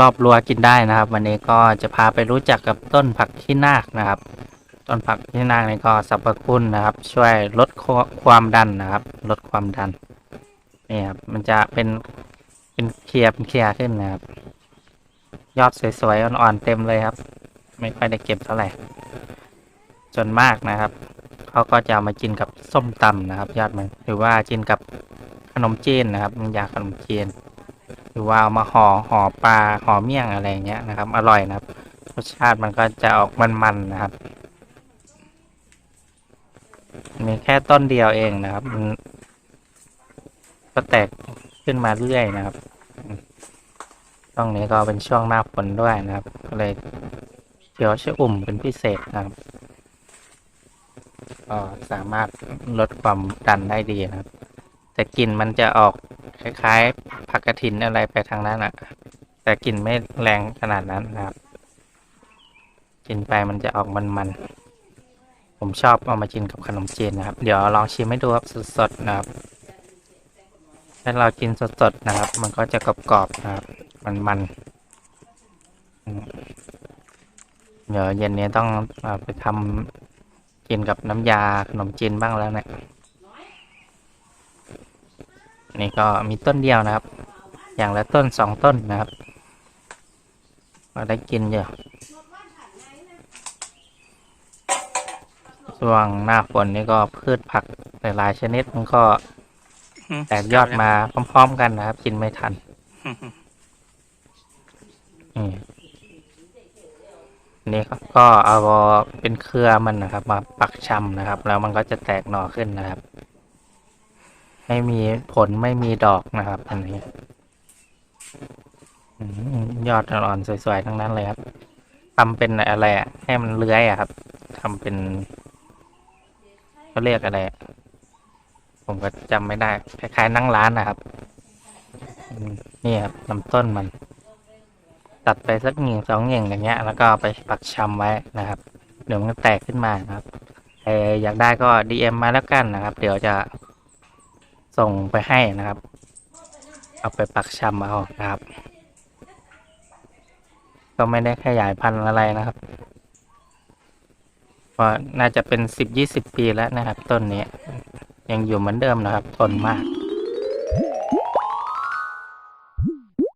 รอบรั้วกินได้นะครับ วันนี้ก็จะพาไปรู้จักกับต้นผักขี้นาคนะครับ ต้นผักขี้นาคนี่ก็สรรพคุณนะครับ ช่วยลดควความดันนะครับ ลดความดันนี่ครับมันจะเป็นเป็นเคลียร์เป็นเคลียร์ขึ้นนะครับ ยอดสวยๆอ่อนๆเต็มเลยครับ ไม่ค่อยได้เก็บเท่าไหร่ส่วนมากนะครับเขาก็จะามากินกับส้มตำนะครับ ยอดมันหรือว่ากินกับขนมจีนนะครับน้ำยาขนมจีน รือว่าเอามาห่อห่อปลาห่อเมี่ยงอะไรอย่างเงี้ยนะครับ อร่อยนะครับรสชาติมันก็จะออกมันๆนะครับ มีแค่ต้นเดียวเองนะครับมันก็แตกขึ้นมาเรื่อยนะครับช่วงนี้ก็เป็นช่วงหน้าฝนด้วยนะครับก็เลยเขียวชะอุ่มเป็นพิเศษนะครับก็สามารถลดความดันได้ดีนะครับ แต่กลิ่นมันจะออก คล้ายๆผักกระถินอะไรไปทางนั้นอะ แต่กลิ่นไม่แรงขนาดนั้นนะครับ กินไปมันจะออกมันๆ ผมชอบเอามากินกับขนมจีนนะครับ เดี๋ยวลองชิมให้ดูครับสดๆนะครับ ถ้าเรากินสดๆนะครับ มันก็จะกรอบๆนะครับ มันๆ เดี๋ยวเย็นนี้ต้องไปทำกินกับน้ำยาขนมจีนบ้างแล้วเนี่ย นี่ก็มีต้นเดียวนะครับ อย่างละต้นสองต้นนะครับก็ได้กินเยอะช่วงหน้าฝนนี่ก็พืชผักหลายๆชนิดมันก็แตกยอดมาพร้อม ๆ กันนะครับ กินไม่ทันนี่นี่ก็ก็เอาเป็นเครือมันนะครับ มาปักชำนะครับ แล้วมันก็จะแตกหน่อขึ้นนะครับ ไม่มีผลไม่มีดอกนะครับอันนี้ยอดอ่อนสวยๆทั้งนั้นเลยครับทำเป็นอะไรให้มันเลื้อยอะครับทำเป็นเขาเรียกอะไรผมก็จำไม่ได้คล้ายๆนั่งร้านนะครับนี่ครับลำต้นมัน ตัดไปสักหนึ่งสองเหง่งอย่างเงี้ย แล้วก็ไปปักชำไว้นะครับเดี๋ยวมันแตกขึ้นมานครับใครอยากได้ก็ดีเอ็มมาแล้วกันนะครับ เดี๋ยวจะ ส่งไปให้นะครับ เอาไปปักชำเอานะครับ ก็ไม่ได้ขยายพันธุ์อะไรนะครับก็น่าจะเป็นสิบยี่สิบปีแล้วนะครับ ต้นนี้ยังอยู่เหมือนเดิมนะครับ ทนมาก